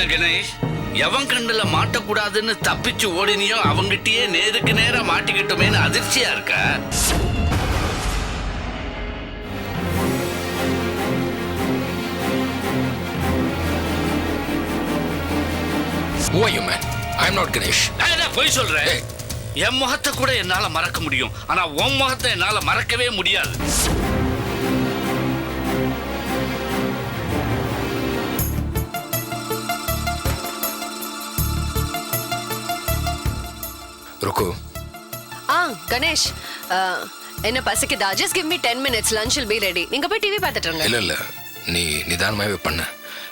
என்ன கணேஷ் எவன் கண்ணுல மாட்டக்கூடாதுன்னு தப்பிச்சு ஓடினியோ அவங்கிட்டயே நேருக்கு நேரா மாட்டிக்கிட்டோமேன்னு அதிர்ச்சியா இருக்க Who are you, man? I'm not Ganesh. பொய் சொல்றேன். என் முகத்தை கூட என்னால மறக்க முடியும் ஆனா உன் முகத்தை என்னால மறக்கவே முடியாது ருக்கு. ஆ கணேஷ் என்ன பசிக்குதா? Just give me ten minutes lunch will be ready நீங்க போய் டிவி பார்த்துட்டு இருங்க. இல்ல இல்ல. நீ நிதானமாவே பண்ண.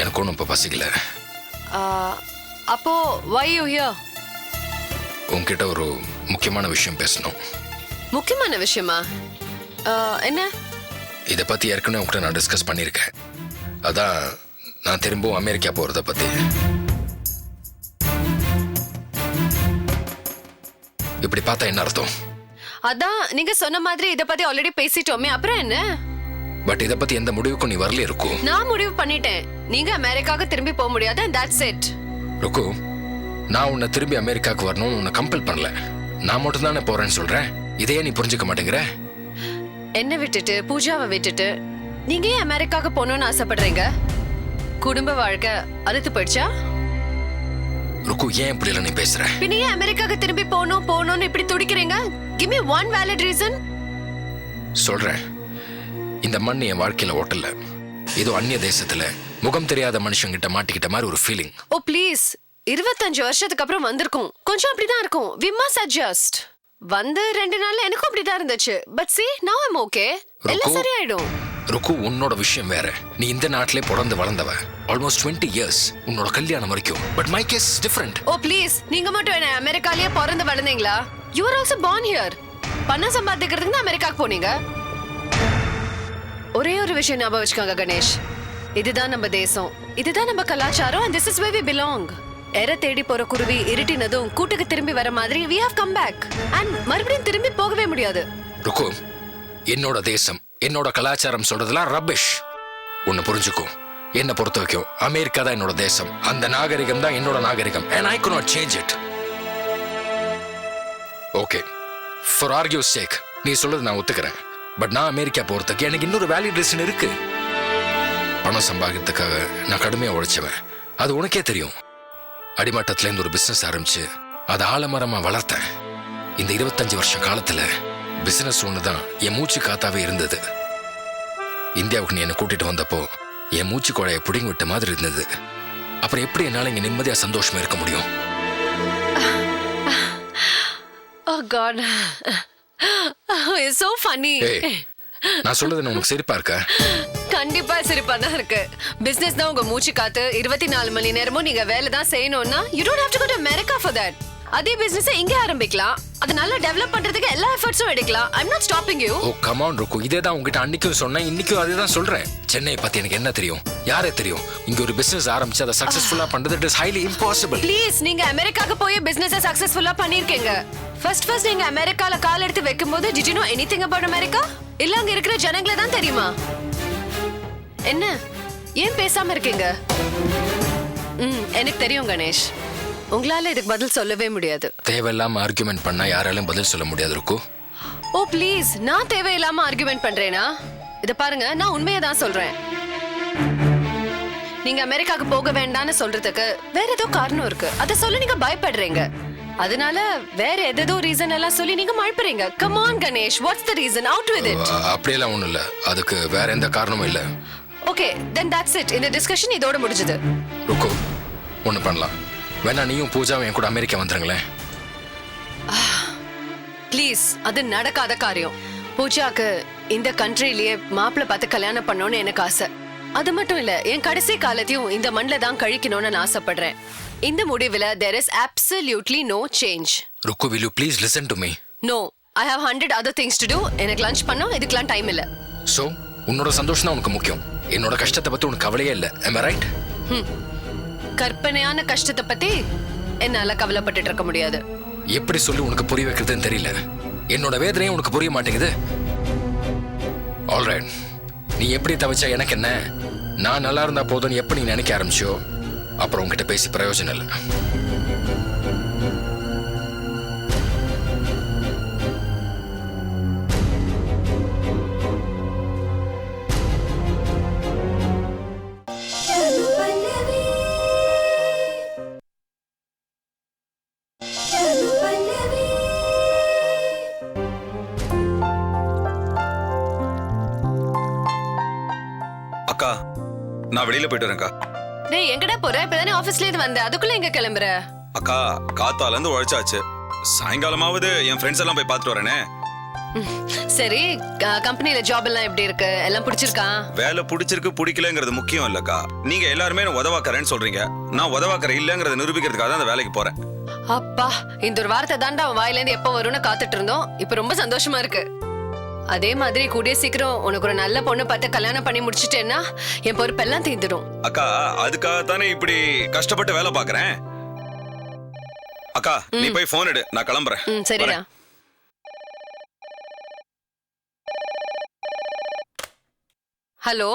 எனக்கு ஒன்றும் இப்போ பசிக்கல. அப்போ வை யூ ஹியர் உன்கிட்ட ஒரு முக்கியமான விஷயம் பேசணும். முக்கியமான விஷயமா? என்ன? இதை பத்தி ஏற்கனவே உன்கிட்ட நான் டிஸ்கஸ் பண்ணியிருக்கேன். அதான் நான் திரும்பவும் அமெரிக்கா போறத பத்தி. இப்படி பார்த்தா என்ன அர்த்தம்? அதான் நீங்க சொன்ன மாதிரி இத பத்தி ஆல்ரெடி பேசிட்டோமே அப்புறம் என்ன? பட் இதை பத்தி எந்த முடிவுக்கும் நீ வரல இருக்கும் நான் முடிவு பண்ணிட்டேன். நீங்க அமெரிக்காவுக்கு திரும்பி போக முடியாது தட்ஸ் இட் ருக்கு நான் உன்னை திரும்பி அமெரிக்காவுக்கு வரணும்னு உன்னை கம்பல் பண்ணல. நான் மட்டும் தானே போறேன்னு சொல்றேன். இதையே நீ புரிஞ்சுக்க மாட்டேங்கிற? என்ன விட்டுட்டு பூஜாவை விட்டுட்டு நீங்க ஏன் அமெரிக்காவுக்கு போகணும்னு ஆசைப்படுறீங்க? குடும்ப வாழ்க்கை அழுத்து போயிடுச்சா? ருக்கு ஏன் இப்படி இல்லை நீ பேசுற? பின்ன ஏன் அமெரிக்காவுக்கு திரும்பி போகணும் போகணும்னு இப்படி துடிக்கிறீங்க? Give me one valid reason சொல்றேன். இந்த மண் என் வாழ்க்கையில ஓட்டல ஏதோ அந்நிய தேசத்துல முகம் தெரியாத மனுஷங்கிட்ட மாட்டிக்கிட்ட மாதிரி ஒரு ஃபீலிங் ஓ ப்ளீஸ் இருபத்தஞ்சு வருஷத்துக்கு அப்புறம் வந்திருக்கும். கொஞ்சம் அப்படிதான் இருக்கும். வி மஸ்ட் அட்ஜஸ்ட் வந்து ரெண்டு நாள்ல எனக்கும் அப்படிதான் இருந்துச்சு. But see now I'm okay எல்லாம். சரியாயிடும். ருக்கு உன்னோட விஷயம் வேற. நீ இந்த நாட்டிலே பிறந்து வளர்ந்தவ. ஆல்மோஸ்ட் டுவெண்ட்டி இயர்ஸ் உன்னோட கல்யாணம் வரைக்கும். But my case different oh please நீங்க மட்டும் என்ன அமெரிக்காலயே பிறந்து வளர்ந்தீங்களா? You are also born here பணம் சம்பாதிக்கிறதுக்கு தான் அமெரிக்காக்கு போனீங்க. ஒரே ஒரு விஷயம் ஞாபகம் வச்சுக்கோங்க கணேஷ். இதுதான் நம்ம தேசம். இதுதான் நம்ம கலாச்சாரம் and this is where we belong. எர தேடி போற குருவி இருட்டினதும் கூட்டுக்கு திரும்பி வர மாதிரி we have come back. And மறுபடியும் திரும்பி போகவே முடியாது. ருக்கு என்னோட தேசம். என்னோட கலாச்சாரம் சொல்றதெல்லாம் ரபிஷ் ஒன்னு புரிஞ்சுக்கோ. என்னை பொறுத்த வரைக்கும் அமெரிக்கா தான் என்னோட தேசம். அந்த நாகரிகம் தான் என்னோட நாகரிகம். And I could not change it okay for argue sake நீ சொல்றது நான் ஒத்துக்கிறேன். பட் நான் அமெரிக்கா போறதுக்கு எனக்கு இன்னொரு வேலிட் ரீசன் இருக்கு. பணம் சம்பாதிக்கிறதுக்காக நான் கடுமையாக உழைச்சவன். அது உனக்கே தெரியும். அடிமட்டத்துலேருந்து ஒரு பிஸ்னஸ் ஆரம்பிச்சு அதை ஆலமரமா வளர்த்தேன். இந்த இருபத்தஞ்சு வருஷம் காலத்துல பிசினஸ் ஒன்று தான் என் மூச்சு காத்தாவே இருந்தது. இந்தியாவுக்கு நீ என்னை கூட்டிட்டு வந்தப்போ என் மூச்சு குழைய பிடிங்கி விட்ட மாதிரி இருந்தது. அப்புறம் எப்படி என்னால இங்க நிம்மதியா சந்தோஷமா இருக்க முடியும்? Oh god. It's so funny. ஏய் நான் சொல்றது உனக்கு சிரிப்பா இருக்கா? கண்டிப்பா சிரிப்பா தான் இருக்கு. பிசினஸ் தான் உங்க மூச்சு காத்து. இருபத்தி நாலு மணி நேரமும் நீங்க வேலை தான் செய்யணும்னா you don't have to go to America for that அதே பிசினஸ் இங்கே ஆரம்பிக்கலாம். அது நல்லா டெவலப் பண்றதுக்கு எல்லா எஃபர்ட்ஸும் எடுக்கலாம். I'm not stopping you oh come on இருக்கும் இதே தான் உங்ககிட்ட அன்னைக்கும் சொன்னேன். இன்னைக்கும் அதே தான் சொல்றேன். சென்னை பத்தி எனக்கு என்ன தெரியும்? யாரே தெரியும்? இங்க ஒரு பிசினஸ் ஆரம்பிச்சு அதை சக்சஸ்ஃபுல்லா பண்றது it is highly impossible please நீங்க அமெரிக்காக்கு போய் பிசினஸ் சக்சஸ்ஃபுல்லா பண்ணிருக்கீங்க. ஃபர்ஸ்ட் ஃபர்ஸ்ட் நீங்க அமெரிக்கால கால் எடுத்து வைக்கும்போது did you know anything about America இல்ல அங்க இருக்கிற ஜனங்கள தான் தெரியுமா? என்ன? ஏன் பேசாம இருக்கீங்க? ம் எனக்கு தெரியும் கணேஷ். உங்களால இதுக்கு பதில் சொல்லவே முடியாது. தேவையில்லாம ஆர்குமெண்ட் பண்ணா யாராலும் பதில் சொல்ல முடியாது இருக்கும் ஓ ப்ளீஸ் நான் தேவையில்லாம ஆர்குமெண்ட் பண்றேனா? இத பாருங்க நான் உண்மையை தான் சொல்றேன். நீங்க அமெரிக்காக்கு போக வேண்டாம்னு சொல்றதுக்கு வேற ஏதோ காரணம் இருக்கு. அத சொல்ல நீங்க பயப்படுறீங்க. அதனால வேற எதோ ரீசன் எல்லாம் சொல்லி நீங்க மழுப்புறீங்க. Come on Ganesh. What's the reason out with it அப்படியெல்லாம் ஒண்ணும் இல்ல. அதுக்கு வேற எந்த காரணமும் இல்ல. ஓகே தென் தட்ஸ் இட் இந்த டிஸ்கஷன் இதோட முடிஞ்சது. ருக்கு ஒண்ணு பண்ணலாம். வேணா நீயும் பூஜாவும் என் கூட அமெரிக்கா வந்துருங்களேன். ப்ளீஸ் அது நடக்காத காரியம். பூஜாக்கு இந்த கண்ட்ரிலேயே மாப்பிள்ளை பார்த்து கல்யாணம் பண்ணணும்னு எனக்கு ஆசை. அது மட்டும் இல்ல என் கடைசி காலத்தையும் இந்த மண்ணில் தான் கழிக்கணும்னு நான் ஆசைப்படுறேன். இந்த முடிவுல there is absolutely no change. ருக்கு will you please listen to me? No i have hundred other things to do. எனக்கு லஞ்ச் பண்ணோம் இதுக்கெல்லாம் டைம் இல்ல. சோ உன்னோட சந்தோஷம் தான் உனக்கு முக்கியம். என்னோட கஷ்டத்தை பத்தி உனக்கு கவலையே இல்ல. Am I right? கற்பனையான கஷ்டத்தை பத்தி என்னால கவலைப்பட்டுட்டு இருக்க முடியாது. எப்படி சொல்லி உனக்கு புரிய வைக்கிறதுன்னு தெரியல. என்னோட வேதனையும் உனக்கு புரிய மாட்டேங்குது. ஆல்ரைட் நீ எப்படி தவிச்சா எனக்கு என்ன? நான் நல்லா இருந்தா போதும்னு எப்படி நீ நினைக்க ஆரம்பிச்சோ அப்புறம் உங்ககிட்ட பேசி பிரயோஜனம் இல்லை. போயிட்டு வரேன்க்கா. டேய் எங்கடா போற? இப்பதானே ஆபீஸ்ல இருந்து வந்த. அதுக்குள்ள எங்க கிளம்புற? அக்கா காத்தால இருந்து உழைச்சாச்சு. சாயங்காலமாவது என் ஃப்ரெண்ட்ஸ் எல்லாம் போய் பார்த்துட்டு வரேனே. சரி கம்பெனில ஜாப் எல்லாம் எப்படி இருக்கு? எல்லாம் பிடிச்சிருக்கா? வேலை பிடிச்சிருக்கு பிடிக்கலங்கிறது முக்கியம் இல்லக்கா. நீங்க எல்லாருமே உதவாக்கறேன்னு சொல்றீங்க. நான் உதவாக்கற இல்லங்கிறத நிரூபிக்கிறதுக்காக தான் அந்த வேலைக்கு போறேன். அப்பா இந்த ஒரு வார்த்தை தாண்டா வாயில இருந்து எப்ப வரும்னு காத்துட்டு இருந்தோம். இப்ப ரொம்ப சந்தோஷமா இருக்கு. அதே மாதிரி கூடிய சீக்கிரம் உனக்கு ஒரு நல்ல பொண்ணு பார்த்து கல்யாணம் பண்ணி முடிச்சிட்டேன்னா என் பொறுப்பெல்லாம் தீந்துடும் அக்கா அதுக்காக தானே இப்படி கஷ்டப்பட்டு வேலை பார்க்கறேன்? அக்கா நீ போய் போன் எடு நான் கிளம்புறேன். ம் சரிடா. வரேன். ஹலோ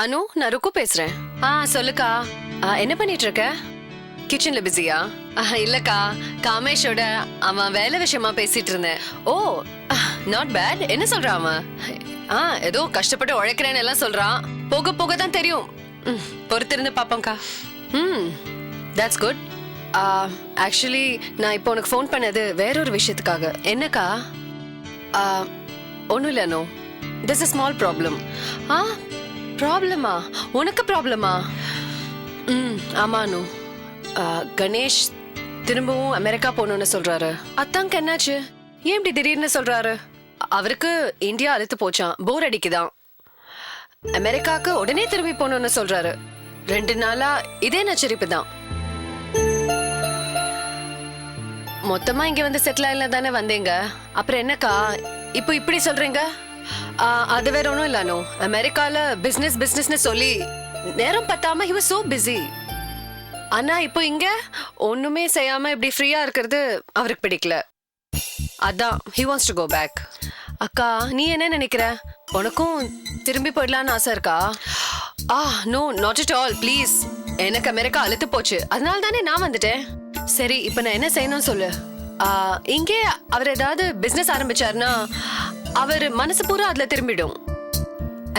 அனு நான் ருக்கு பேசுறேன். ஆ சொல்லுக்கா. ஆ, என்ன பண்ணிட்டு இருக்க கிச்சன்ல பிஸியா? இல்லக்கா. காமேஷோட அவன் வேலை விஷயமா பேசிட்டு இருந்தேன் ஓ நாட் பேட் என்ன சொல்றான் அவன்? ஆ ஏதோ கஷ்டப்பட்டு உழைக்கிறேன்னு எல்லாம் சொல்றான். போக போக தான் தெரியும். ம், பொறுத்திருந்து பாப்போம்க்கா ம் தட்ஸ் குட் ஆக்சுவலி நான் இப்போ உனக்கு ஃபோன் பண்ணது வேறொரு விஷயத்துக்காக. என்னக்கா? ஒன்றும் இல்லை no this is small problem ஆ ப்ராப்ளமா உனக்கு ப்ராப்ளமா ம் ஆமானு கணேஷ் திரும்பவும் அமெரிக்கா போகணும்னு சொல்றாரு. அத்தாங்க என்னாச்சு? ஏன் இப்படி திடீர்னு சொல்றாரு? அவருக்கு இந்தியா அழுத்து போச்சான் போர் அடிக்குதான் அமெரிக்காக்கு உடனே திரும்பி போகணும்னு சொல்றாரு. ரெண்டு நாளா இதே நச்சரிப்பு தான். மொத்தமா இங்க வந்து செட்டில் ஆயில தானே வந்தீங்க. அப்புறம் என்னக்கா? இப்போ இப்படி சொல்றீங்க? அது வேற ஒன்றும் இல்லனோ அமெரிக்கால பிசினஸ் பிசினஸ்னு சொல்லி நேரம் பத்தாம ஹி வாஸ் சோ பிஸி ஆனா இப்போ இங்க ஒண்ணுமே செய்யாம இப்படி ஃப்ரீயா இருக்கிறது அவருக்கு பிடிக்கல. அதான் he wants to go back அக்கா நீ என்ன நினைக்கிற? உனக்கும் திரும்பி போயிடலான்னு ஆசை இருக்கா? ஆ no not at all please எனக்கு அமெரிக்கா அழுத்து போச்சு. அதனால தானே நான் வந்துட்டேன். சரி இப்போ நான் என்ன செய்யணும் சொல்லு. இங்கே அவர் ஏதாவது பிஸ்னஸ் ஆரம்பிச்சாருன்னா அவர் மனசு பூரா அதில் திரும்பிடும்.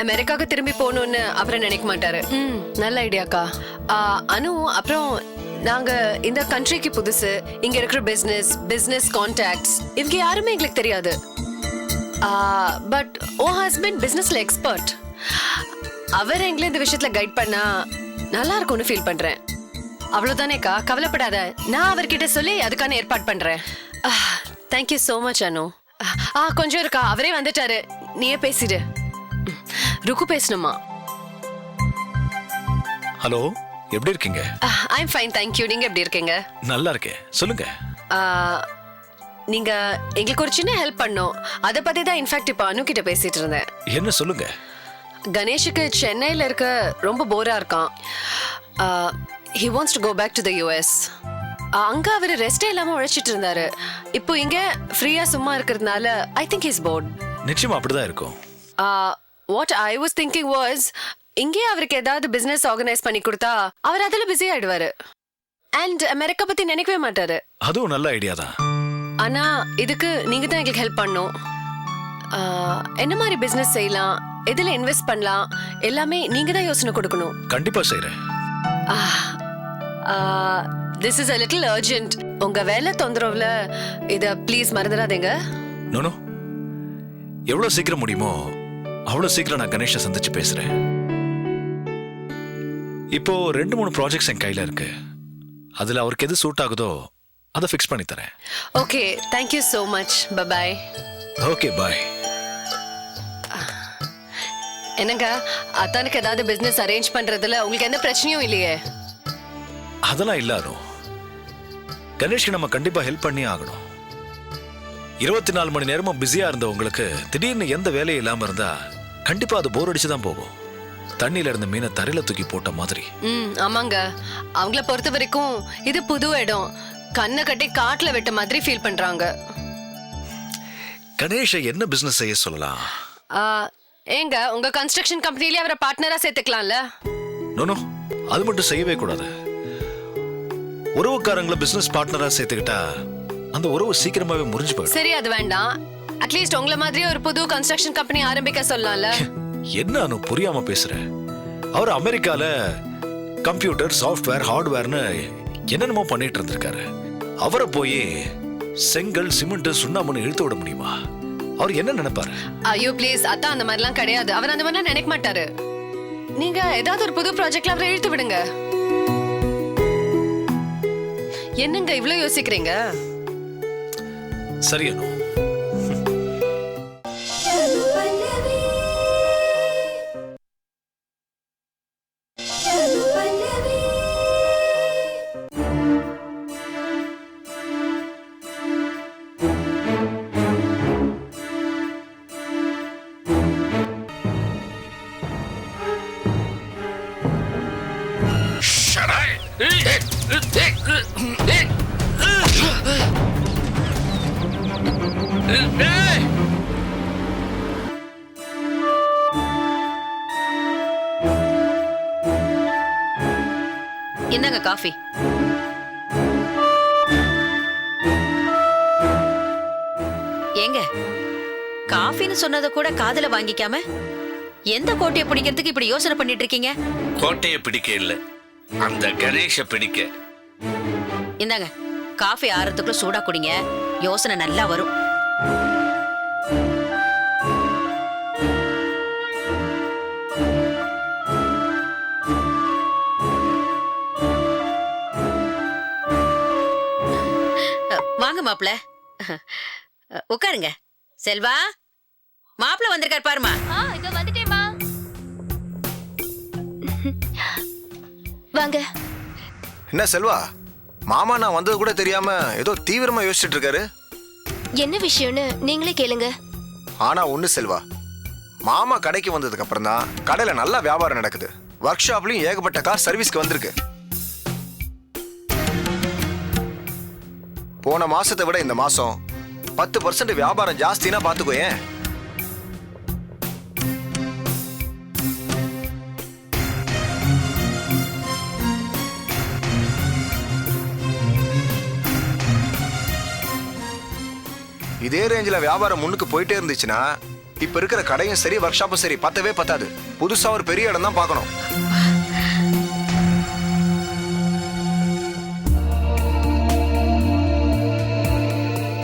அமெரிக்காவுக்கு திரும்பி போகணும்னு அப்புறம் நினைக்க மாட்டாரு. ம் நல்ல ஐடியாக்கா அனு அப்புறம் நாங்க இந்த கண்ட்ரிக்கு புதுசு இங்க இருக்கிற பிசினஸ் பிசினஸ் கான்டாக்ட்ஸ் இவங்க யாருமே எங்களுக்கு தெரியாது. பட் ஓ ஹஸ்பண்ட் பிசினஸ்ல எக்ஸ்பர்ட் அவர் எங்களை இந்த விஷயத்துல கைட் பண்ணா நல்லா இருக்கும்னு ஃபீல் பண்றேன். அவ்வளவுதானேக்கா? கவலைப்படாத. நான் அவர்கிட்ட சொல்லி அதுக்கான ஏற்பாடு பண்றேன். Thank you so much Anu ஆ கொஞ்சம் இருக்கா? அவரே வந்துட்டாரு. நீயே பேசிடு. ருக்கு பேசணுமா? ஹலோ எப்படி இருக்கீங்க? ஐ எம் ஃபைன் தேங்க்யூ நீங்க எப்படி இருக்கீங்க? நல்லா இருக்கேன். சொல்லுங்க. ஆ, நீங்க எங்களுக்கு ஒரு சின்ன ஹெல்ப் பண்ணோம். அதை பத்தி தான் இன்ஃபேக்ட் இப்போ அனு கிட்ட பேசிட்டு இருந்தேன். என்ன சொல்லுங்க? கணேஷுக்கு சென்னையில இருக்க ரொம்ப போரா இருக்கான். He wants to go back to the US அங்க அவர் ரெஸ்டே இல்லாம உழைச்சிட்டு இருந்தாரு. இப்போ இங்க ஃப்ரீயா சும்மா இருக்கிறதுனால ஐ திங்க் இஸ் போர்ட் நிச்சயமா அப்படிதான் இருக்கும். What I was thinking was இங்கே அவருக்கு ஏதாவது பிசினஸ் ஆர்கனைஸ் பண்ணி கொடுத்தா அவர் அதுல பிஸி ஆயிடுவாரு. அண்ட் அமெரிக்கா பத்தி நினைக்கவே மாட்டாரு. அதுவும் நல்ல ஐடியா தான். ஆனா இதுக்கு நீங்க தான் எங்களுக்கு ஹெல்ப் பண்ணும் என்ன மாதிரி பிசினஸ் செய்யலாம்? எதுல இன்வெஸ்ட் பண்ணலாம்? எல்லாமே நீங்க தான் யோசனை கொடுக்கணும். கண்டிப்பா செய்றேன். This is a little urgent உங்க வேலை தொந்தரவுல இத ப்ளீஸ் மறந்துடாதீங்க. நோனோ எவ்வளவு சீக்கிரம் முடியுமோ அவ்வளவு சீக்கிரம் நான் கணேஷை சந்திச்சு பேசுறேன். இப்போ ரெண்டு மூணு ப்ராஜெக்ட்ஸ் என் கையில இருக்கு. அதுல அவருக்கு எது சூட் ஆகுதோ அதை ஃபிக்ஸ் பண்ணி தரேன். Okay thank you so much bye bye okay bye என்னங்க அத்தானுக்கு ஏதாவது பிசினஸ் அரேஞ்ச் பண்றதுல உங்களுக்கு எந்த பிரச்சனையும் இல்லையே? அதெல்லாம் இல்லாதோ கணேஷ்க்கு நம்ம கண்டிப்பா ஹெல்ப் பண்ணி ஆகணும். இருபத்தி நாலு மணி நேரமும் பிஸியா இருந்த உங்களுக்கு திடீர்னு எந்த வேலையும் இல்லாம இருந்தா கண்டிப்பா அது போர் அடிச்சு தான் போகும். தண்ணியில இருந்த மீனை தரையில தூக்கி போட்ட மாதிரி. ம் ஆமாங்க. அவங்கள பொறுத்த வரைக்கும் இது புது இடம். கண்ணை கட்டி காட்டுல வெட்ட மாதிரி ஃபீல் பண்றாங்க. கணேஷை என்ன பிசினஸ் செய்ய சொல்லலாம்? ஆ, ஏங்க உங்க கன்ஸ்ட்ரக்ஷன் கம்பெனிலே அவரை பார்ட்னரா சேர்த்துக்கலாம்ல? நோனோ அது மட்டும் செய்யவே கூடாது. உறவுக்காரங்களை பிசினஸ் பார்ட்னரா சேர்த்துக்கிட்டா அந்த உறவு சீக்கிரமாவே முறிஞ்சு போயிடும். சரி அது வேண்டாம். அட்லீஸ்ட் உங்கள மாதிரியே ஒரு புது கன்ஸ்ட்ரக்ஷன் கம்பெனி ஆரம்பிக்க சொல்லலாம்ல. என்ன அனு புரியாம பேசுற? அவர் அமெரிக்கால கம்ப்யூட்டர் சாஃப்ட்வேர் ஹார்ட்வேர்னு என்னென்னமோ பண்ணிட்டு இருந்திருக்காரு. அவரை போய் செங்கல் சிமெண்ட் சுண்ணாம்புன்னு இழுத்து விட முடியுமா? அவர் என்ன நினைப்பாரு? ஐயோ ப்ளீஸ் அதான் அந்த மாதிரிலாம் கிடையாது. அவர் அந்த மாதிரிலாம் நினைக்க மாட்டாரு. நீங்க ஏதாவது ஒரு புது ப்ராஜெக்ட்ல அவரை இழுத்து விடுங்க. என்னங்க இவ்ளோ யோசிக்கிறீங்க? சரி அனு. என்னங்க காஃபி? ஏங்க காஃபின்னு சொன்னதை கூட காதுல வாங்கிக்காம எந்த கோட்டையை பிடிக்கிறதுக்கு இப்படி யோசனை பண்ணிட்டு இருக்கீங்க கோட்டையை பிடிக்க இல்ல. அந்த கணேஷ பிடிக்க. இந்தாங்க காஃபி ஆறதுக்குள்ள சூடா குடிங்க. யோசனை நல்லா வரும். மாப்ள உட்காருங்க. செல்வா மாப்பிள வந்திருக்காரு பாருமா வாங்க. என்ன செல்வா? மாமா நான் வந்தது கூட தெரியாம ஏதோ தீவிரமா யோசிச்சுட்டு இருக்காரு. என்ன விஷயம்னு நீங்களே கேளுங்க. ஆனா ஒண்ணு செல்வா மாமா கடைக்கு வந்ததுக்கு அப்புறம் தான் கடையில நல்லா வியாபாரம் நடக்குது. ஒர்க் ஷாப்லயும் ஏகப்பட்ட கார் சர்வீஸ்க்கு வந்திருக்கு. போன மாசத்தை விட இந்த மாசம் பத்து பர்சன்ட் வியாபாரம் ஜாஸ்தினா பாத்துக்கோ ஏன்? இதே ரேஞ்சில் வியாபாரம் முன்னுக்கு போயிட்டே இருந்துச்சுன்னா இப்ப இருக்கிற கடையும் சரி ஒர்க் ஷாப்பும் சரி பத்தவே பத்தாது. புதுசா ஒரு பெரிய இடம் தான் பார்க்கணும்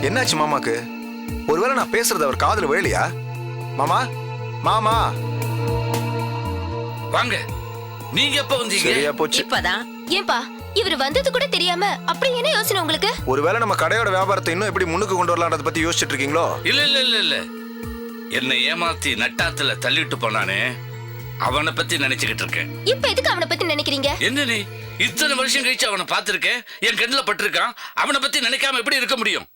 என்னாச்சு மாமாக்கு? ஒருவேளை நான் பேசுறது அவர் காதுல விழலையா? மாமா மாமா. வாங்க. நீங்க எப்ப வந்தீங்க? சரியா போச்சு. இப்பதான். ஏன்பா இவர் வந்தது கூட தெரியாம அப்படி என்ன யோசனை உங்களுக்கு? ஒருவேளை நம்ம கடையோட வியாபாரத்தை இன்னும் எப்படி முன்னுக்கு கொண்டு வரலான்றத பத்தி யோசிச்சுட்டு இருக்கீங்களோ? இல்ல இல்ல இல்ல இல்ல. என்னை ஏமாத்தி நட்டாத்துல தள்ளிட்டு போனானே அவனை பத்தி நினைச்சுக்கிட்டு இருக்கேன். இப்ப எதுக்கு அவனை பத்தி நினைக்கிறீங்க? என்ன நீ? இத்தனை வருஷம் கழிச்சு அவனை பார்த்திருக்கேன் என் கண்ணுல பட்டிருக்கான் அவனை பத்தி நினைக்காம எப்படி இருக்க முடியும்?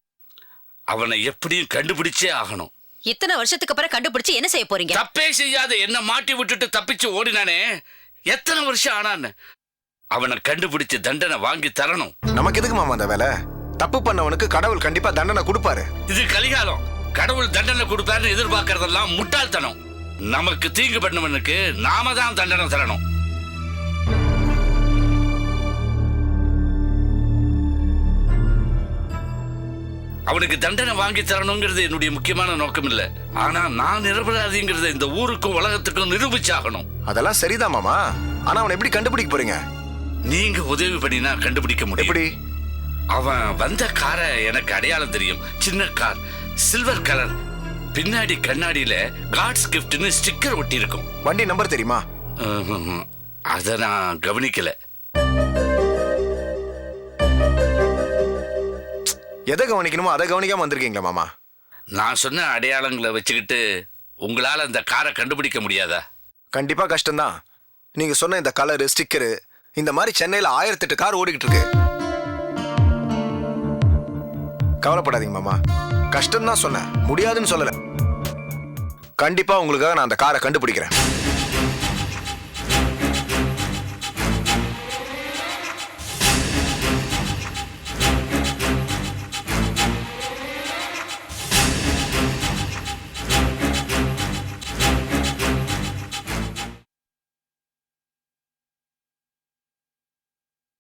அவனை எப்படியும் கண்டுபிடிச்சே ஆகணும். இத்தனை வருஷத்துக்கு அப்புறம் கண்டுபிடிச்சு என்ன செய்ய போறீங்க? தப்பே செய்யாத என்ன மாட்டி விட்டுட்டு தப்பிச்சு ஓடினானே? எத்தனை வருஷம் ஆனான்னு? அவனை கண்டுபிடிச்சு தண்டனை வாங்கி தரணும். நமக்கு எதுக்கு மாமா அந்த வேலை? தப்பு பண்ணவனுக்கு கடவுள் கண்டிப்பா தண்டனை கொடுப்பாரு. இது கலிகாலம். கடவுள் தண்டனை கொடுப்பாருன்னு எதிர்பார்க்கறதெல்லாம் முட்டாள்தனம். நமக்கு தீங்கு பண்ணவனுக்கு நாம தான் தண்டனை தரணும். அவனுக்கு தண்டனை வாங்கி தரணுங்கிறது என்னுடைய முக்கியமான நோக்கம் இல்ல ஆனா நான் நிரபராதிங்கிறத இந்த ஊருக்கும் உலகத்துக்கும் நிரூபிச்சாகணும். அதெல்லாம் சரிதான் மாமா. ஆனா அவனை எப்படி கண்டுபிடிக்க போறீங்க? நீங்க உதவி பண்ணினா கண்டுபிடிக்க முடியும். எப்படி? அவன் வந்த காரை எனக்கு அடையாளம் தெரியும். சின்ன கார் சில்வர் கலர் பின்னாடி கண்ணாடியில காட்ஸ் கிஃப்ட்னு ஸ்டிக்கர் ஒட்டி இருக்கும் வண்டி நம்பர் தெரியுமா? அத நான் கவனிக்கல. எதை கவனிக்கணுமோ அதை கவனிக்காம வந்திருக்கீங்களா மாமா? நான் சொன்ன அடையாளங்களை வச்சுக்கிட்டு உங்களால அந்த காரை கண்டுபிடிக்க முடியாதா? கண்டிப்பா கஷ்டம்தான். நீங்க சொன்ன இந்த கலரு ஸ்டிக்கரு இந்த மாதிரி சென்னையில ஆயிரத்தெட்டு கார் ஓடிக்கிட்டு இருக்கு. கவலைப்படாதீங்க மாமா. கஷ்டம் தான் சொன்னேன். முடியாதுன்னு சொல்லல. கண்டிப்பா உங்களுக்காக நான் அந்த காரை கண்டுபிடிக்கிறேன்.